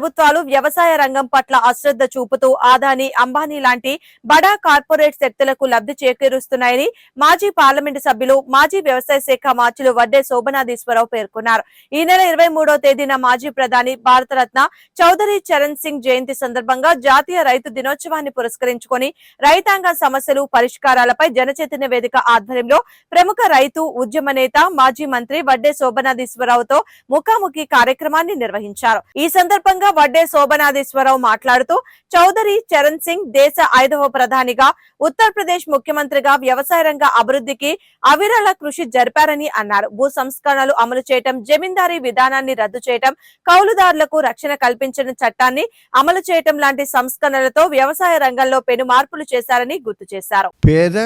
ప్రభుత్వాలు వ్యవసాయ రంగం పట్ల అశ్రద్ధ చూపుతూ ఆదాని అంబానీ లాంటి బడా కార్పొరేట్ శక్తులకు లబ్ధి చేకూరుస్తున్నాయని మాజీ పార్లమెంటు సభ్యులు మాజీ వ్యవసాయ శాఖ మార్చులు వడ్డే శోభనాధీశ్వరరావు పేర్కొన్నారు. ఈ నెల ఇరవై తేదీన మాజీ ప్రధాని భారతరత్న చౌదరి చరణ్ సింగ్ జయంతి సందర్భంగా జాతీయ రైతు దినోత్సవాన్ని పురస్కరించుకుని రైతాంగ సమస్యలు పరిష్కారాలపై జనచైతన్య వేదిక ఆధ్వర్యంలో ప్రముఖ రైతు ఉద్యమ నేత మాజీ మంత్రి వడ్డే శోభనాధీశ్వరరావుతో ముఖాముఖి కార్యక్రమాన్ని నిర్వహించారు. ఈ సందర్భంగా వడ్డే శోభనాధీశ్వరరావు మాట్లాడుతూ చౌదరి చరణ్ సింగ్ దేశ ఐదవ ప్రధానిగా ఉత్తరప్రదేశ్ ముఖ్యమంత్రిగా వ్యవసాయ రంగ అభివృద్ధికి అవిరళ కృషి జరిపారని అన్నారు. భూ సంస్కరణలు అమలు చేయటం జమీందారీ విధానాన్ని రద్దు చేయటం కౌలుదారులకు రక్షణ కల్పించిన చట్టాన్ని అమలు చేయటం లాంటి సంస్కరణలతో వ్యవసాయ రంగంలో పెను మార్పులు చేశారని గుర్తు చేశారు. పేద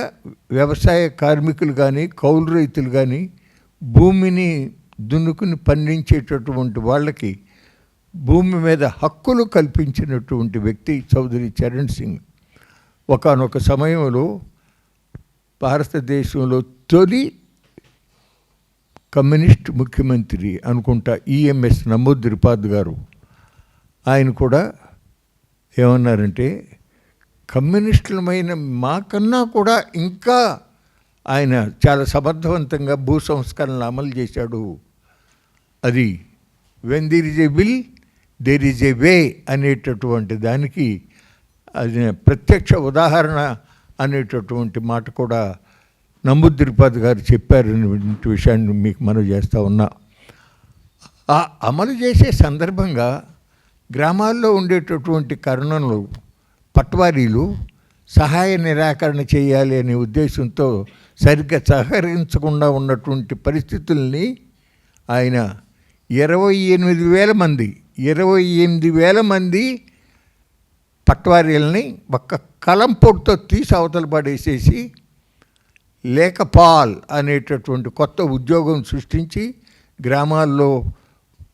వ్యవసాయ కార్మికులు కానీ కౌలు రైతులు కానీ భూమిని దున్నుకుని పండించేటటువంటి వాళ్ళకి భూమి మీద హక్కులు కల్పించినటువంటి వ్యక్తి చౌదరి చరణ్ సింగ్. ఒకానొక సమయంలో భారతదేశంలో తొలి కమ్యూనిస్ట్ ముఖ్యమంత్రి అనుకుంటా ఈఎంఎస్ నమోద్రిపాద్ గారు. ఆయన కూడా ఏమన్నారంటే కమ్యూనిస్టులమైన మాకన్నా కూడా ఇంకా ఆయన చాలా సమర్థవంతంగా భూ సంస్కరణలు అమలు చేశాడు. అది when is a will there is a way అనేటటువంటి దానికి అది ప్రత్యక్ష ఉదాహరణ అనేటటువంటి మాట కూడా నమ్ముద్రిపాద్ గారు చెప్పారనేటువంటి విషయాన్ని మీకు మనం చేస్తూ ఉన్నా. ఆ అమలు చేసే సందర్భంగా గ్రామాల్లో ఉండేటటువంటి కరుణలు పట్వారీలు సహాయ నిరాకరణ చేయాలి అనే ఉద్దేశంతో సరిగ్గా సహకరించకుండా ఉన్నటువంటి పరిస్థితుల్ని ఆయన ఇరవై ఎనిమిది వేల మంది ఇరవై ఎనిమిది వేల మంది పట్వారీలని ఒక్క కలంపొడితో తీసి అవతల పడేసేసి లేఖపాల్ అనేటటువంటి కొత్త ఉద్యోగం సృష్టించి గ్రామాల్లో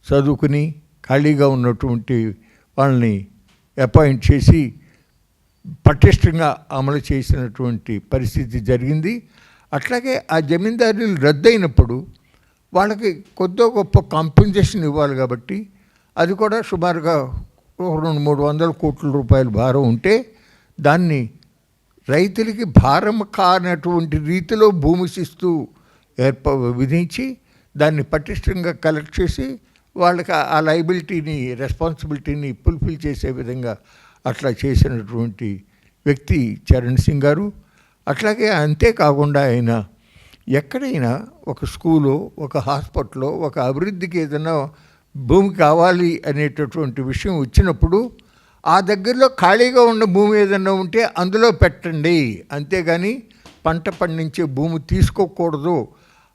చదువుకుని ఖాళీగా ఉన్నటువంటి వాళ్ళని అపాయింట్ చేసి పటిష్టంగా అమలు చేసినటువంటి పరిస్థితి జరిగింది. అట్లాగే ఆ జమీందారులు రద్దయినప్పుడు వాళ్ళకి కొద్దో గొప్ప కాంపెన్సేషన్ ఇవ్వాలి కాబట్టి అది కూడా సుమారుగా రెండు మూడు వందల కోట్ల రూపాయల భారం ఉంటే దాన్ని రైతులకి భారం కానటువంటి రీతిలో భూమి శిస్తు ఏర్ప విధించి దాన్ని పటిష్టంగా కలెక్ట్ చేసి వాళ్ళకి ఆ లైబిలిటీని రెస్పాన్సిబిలిటీని ఫుల్ఫిల్ చేసే విధంగా అట్లా చేసినటువంటి వ్యక్తి చరణ్ సింగ్ గారు. అట్లాగే అంతేకాకుండా ఆయన ఎక్కడైనా ఒక స్కూలో ఒక హాస్పిటల్లో ఒక అభివృద్ధికి ఏదైనా భూమి కావాలి అనేటటువంటి విషయం వచ్చినప్పుడు ఆ దగ్గరలో ఖాళీగా ఉన్న భూమి ఏదన్నా ఉంటే అందులో పెట్టండి. అంతేగాని పంట పండించే భూమి తీసుకోకూడదు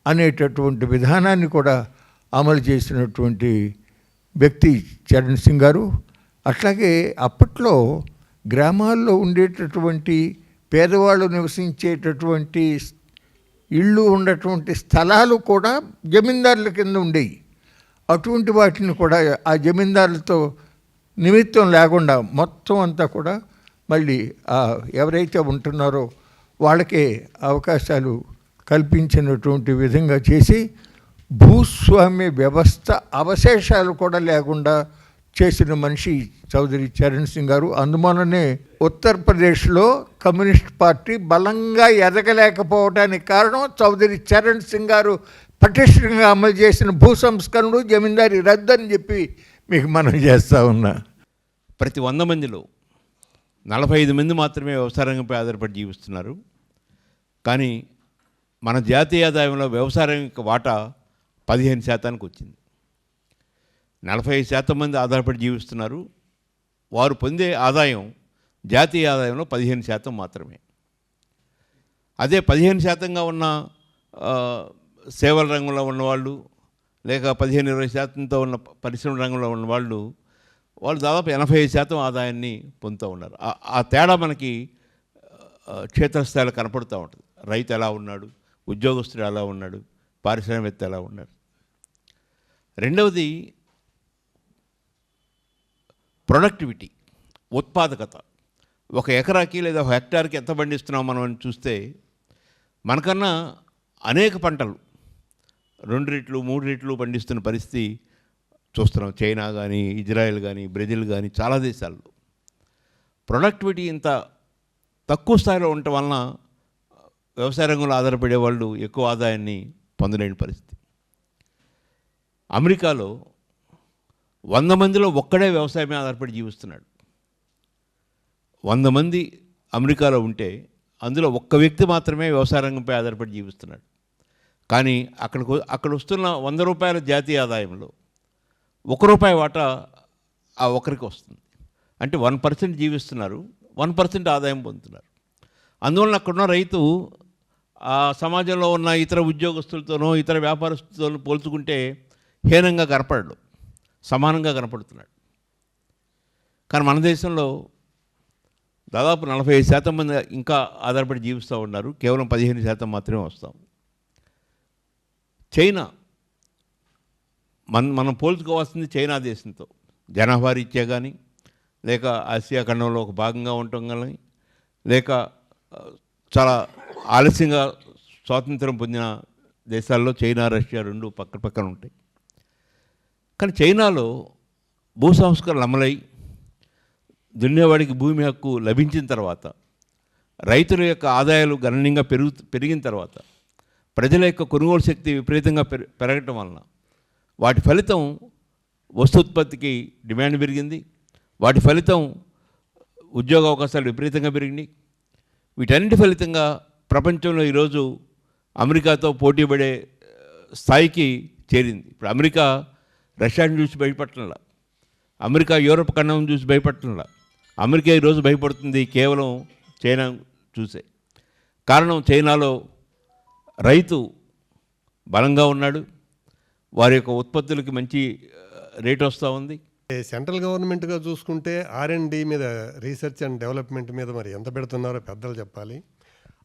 అనేటటువంటి విధానాన్ని కూడా అమలు చేసినటువంటి వ్యక్తి చరణ్ సింగ్ గారు. అట్లాగే అప్పట్లో గ్రామాల్లో ఉండేటటువంటి పేదవాళ్ళు నివసించేటటువంటి ఇళ్ళు ఉన్నటువంటి స్థలాలు కూడా జమీందారుల కింద ఉండేవి అటువంటి వాటిని కూడా ఆ జమీందారులతో నిమిత్తం లేకుండా మొత్తం అంతా కూడా మళ్ళీ ఎవరైతే ఉంటున్నారో వాళ్ళకే అవకాశాలు కల్పించినటువంటి విధంగా చేసి భూస్వామ్య వ్యవస్థ అవశేషాలు కూడా లేకుండా చేసిన మనిషి చౌదరి చరణ్ సింగ్ గారు. అందువలనే ఉత్తరప్రదేశ్లో కమ్యూనిస్ట్ పార్టీ బలంగా ఎదగలేకపోవడానికి కారణం చౌదరి చరణ్ సింగ్ గారు. పటిష్టంగా అమలు చేసిన భూ సంస్కరణలు జమీందారీ రద్దు అని చెప్పి మీకు మనం చేస్తూ ఉన్నా. ప్రతి వంద మందిలో నలభై ఐదు మంది మాత్రమే వ్యవసాయ రంగంపై ఆధారపడి జీవిస్తున్నారు. కానీ మన జాతీయ ఆదాయంలో వ్యవసాయ రంగం యొక్క వాటా పదిహేను శాతానికి వచ్చింది. నలభై ఐదు శాతం మంది ఆధారపడి జీవిస్తున్నారు. వారు పొందే ఆదాయం జాతీయ ఆదాయంలో పదిహేను శాతం మాత్రమే. అదే పదిహేను శాతంగా ఉన్న సేవల రంగంలో ఉన్నవాళ్ళు లేక పదిహేను ఇరవై శాతంతో ఉన్న పరిశ్రమ రంగంలో ఉన్న వాళ్ళు వాళ్ళు దాదాపు ఎనభై శాతం ఆదాయాన్ని పొందుతూ ఉన్నారు. ఆ- తేడా మనకి క్షేత్రస్థాయిలో కనపడుతూ ఉంటుంది. రైతు ఎలా ఉన్నాడు? ఉద్యోగస్తుడు ఎలా ఉన్నాడు? పారిశ్రామికవేత్త ఎలా ఉన్నాడు రెండవది ప్రొడక్టివిటీ ఉత్పాదకత. ఒక ఎకరాకి లేదా ఒక హెక్టార్కి ఎంత పండిస్తున్నాం మనం అని చూస్తే మనకన్నా అనేక పంటలు రెండు రెట్లు మూడు రెట్లు పండిస్తున్న పరిస్థితి చూస్తున్నాం. చైనా కానీ ఇజ్రాయెల్ కానీ బ్రెజిల్ కానీ చాలా దేశాల్లో. ప్రొడక్టివిటీ ఇంత తక్కువ స్థాయిలో ఉండటం వలన వ్యవసాయ రంగంలో ఆధారపడే వాళ్ళు ఎక్కువ ఆదాయాన్ని పొందలేని పరిస్థితి. అమెరికాలో వంద మందిలో ఒక్కడే వ్యవసాయం ఆధారపడి జీవిస్తున్నాడు. వంద మంది అమెరికాలో ఉంటే అందులో ఒక్క వ్యక్తి మాత్రమే వ్యవసాయ రంగంపై ఆధారపడి జీవిస్తున్నాడు. కానీ అక్కడికి అక్కడ వస్తున్న వంద రూపాయల జాతీయ ఆదాయంలో ఒక రూపాయి వాటా ఆ ఒకరికి వస్తుంది. అంటే వన్ పర్సెంట్ జీవిస్తున్నారు వన్ పర్సెంట్ ఆదాయం పొందుతున్నారు. అందువలన అక్కడున్న రైతు ఆ సమాజంలో ఉన్న ఇతర ఉద్యోగస్తులతోనో ఇతర వ్యాపారస్తులతోనో పోల్చుకుంటే హీనంగా కనపడడు సమానంగా కనపడుతున్నాడు. కానీ మన దేశంలో దాదాపు నలభై ఐదు శాతం మంది ఇంకా ఆధారపడి జీవిస్తూ ఉన్నారు కేవలం పదిహేను శాతం మాత్రమే వస్తాం. చైనా. మన మనం పోల్చుకోవాల్సింది చైనా దేశంతో. జనాభా రీత్యా కానీ లేక ఆసియా ఖండంలో ఒక భాగంగా ఉండటం కానీ లేక చాలా ఆలస్యంగా స్వాతంత్రం పొందిన దేశాల్లో చైనా రష్యా రెండు పక్క పక్కన ఉంటాయి. కానీ చైనాలో భూ సంస్కరణలు అమలై దున్నేవాడికి భూమి హక్కు లభించిన తర్వాత రైతుల యొక్క ఆదాయాలు గణనీయంగా పెరుగు పెరిగిన తర్వాత ప్రజల యొక్క కొనుగోలు శక్తి విపరీతంగా పెర- పెరగటం వలన వాటి ఫలితం వస్తుత్పత్తికి డిమాండ్ పెరిగింది. వాటి ఫలితం ఉద్యోగ అవకాశాలు విపరీతంగా పెరిగినాయి. వీటన్నిటి ఫలితంగా ప్రపంచంలో ఈరోజు అమెరికాతో పోటీపడే పడే స్థాయికి చేరింది. ఇప్పుడు అమెరికా రష్యాను చూసి భయపడటంలా అమెరికా యూరోప్ ఖండం చూసి భయపడటంలా అమెరికా ఈరోజు భయపడుతుంది కేవలం చైనా చూసే. కారణం చైనాలో రైతు బలంగా ఉన్నాడు వారి యొక్క ఉత్పత్తులకి మంచి రేట్ వస్తూ ఉంది. సెంట్రల్ గవర్నమెంట్గా చూసుకుంటే ఆర్ మీద రీసెర్చ్ అండ్ డెవలప్మెంట్ మీద మరి ఎంత పెడుతున్నారో పెద్దలు చెప్పాలి.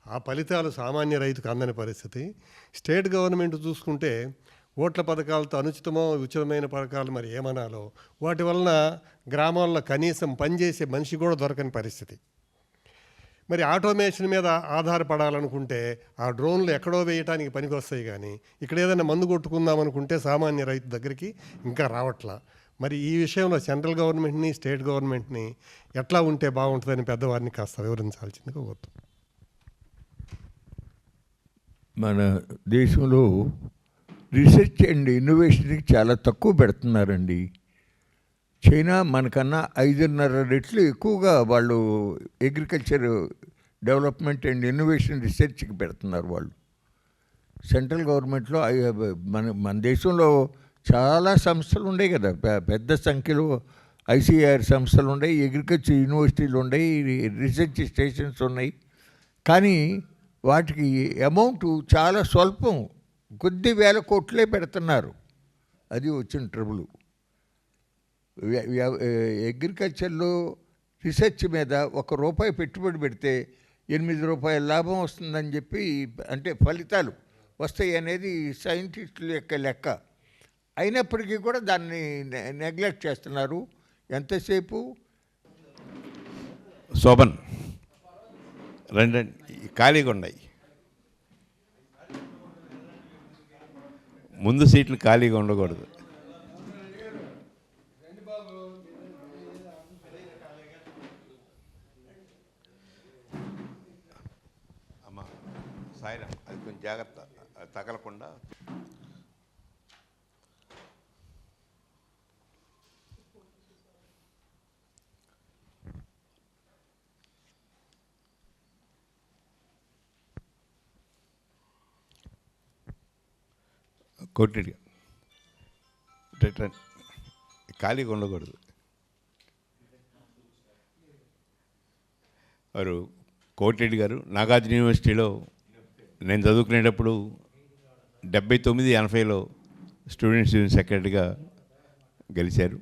ఆ ఫలితాలు సామాన్య రైతుకు అందని పరిస్థితి. స్టేట్ గవర్నమెంట్ చూసుకుంటే ఓట్ల పథకాలతో అనుచితమో ఉచితమైన పథకాలు మరి ఏమనాలో వాటి వలన గ్రామాల్లో కనీసం పనిచేసే మనిషి కూడా దొరకని పరిస్థితి. మరి ఆటోమేషన్ మీద ఆధారపడాలనుకుంటే ఆ డ్రోన్లు ఎక్కడో వేయటానికి పనికొస్తాయి కానీ ఇక్కడ ఏదైనా మందు కొట్టుకుందాం అనుకుంటే సామాన్య రైతు దగ్గరికి ఇంకా రావట్లా. మరి ఈ విషయంలో సెంట్రల్ గవర్నమెంట్ని స్టేట్ గవర్నమెంట్ని ఎట్లా ఉంటే బాగుంటుందని పెద్దవారిని కాస్త వివరించాల్సిందిగా కోరుతాం మన దేశంలో రీసెర్చ్ అండ్ ఇన్నోవేషన్కి చాలా తక్కువ పెడుతున్నారండి. చైనా మనకన్నా ఐదున్నర రెట్లు ఎక్కువగా వాళ్ళు అగ్రికల్చర్ డెవలప్మెంట్ అండ్ ఇన్నోవేషన్ రీసెర్చ్కి పెడుతున్నారు వాళ్ళు. సెంట్రల్ గవర్నమెంట్లో మన మన దేశంలో చాలా సంస్థలు ఉన్నాయి కదా. పెద్ద సంఖ్యలో ఐసీఆర్ సంస్థలు ఉన్నాయి అగ్రికల్చర్ యూనివర్సిటీలు ఉన్నాయి రీసెర్చ్ స్టేషన్స్ ఉన్నాయి. కానీ వాటికి అమౌంట్ చాలా స్వల్పం కొద్ది వేల కోట్లే పెడుతున్నారు. అది వచ్చిన ట్రబుల్ అగ్రికల్చర్లో రీసెర్చ్ మీద ఒక రూపాయి పెట్టుబడి పెడితే ఎనిమిది రూపాయల లాభం వస్తుందని చెప్పి అంటే ఫలితాలు వస్తాయి అనేది సైంటిస్టుల యొక్క లెక్క. అయినప్పటికీ కూడా దాన్ని నెగ్లెక్ట్ చేస్తున్నారు. ఎంతసేపు? శోభన్ రండి ఖాళీగా ఉన్నాయి. ముందు సీట్లు ఖాళీగా ఉండకూడదు. జాగ్రత్త తగలకుండా. కొట్టిడిగా. రిటర్న్. ఖాళీగా ఉండకూడదు. వారు కోటిరెడ్డి గారు నాగార్జున యూనివర్సిటీలో నేను చదువుకునేటప్పుడు డెబ్బై తొమ్మిది ఎనభైలో స్టూడెంట్స్ యూనియన్ సెక్రటరీగా గెలిచారు.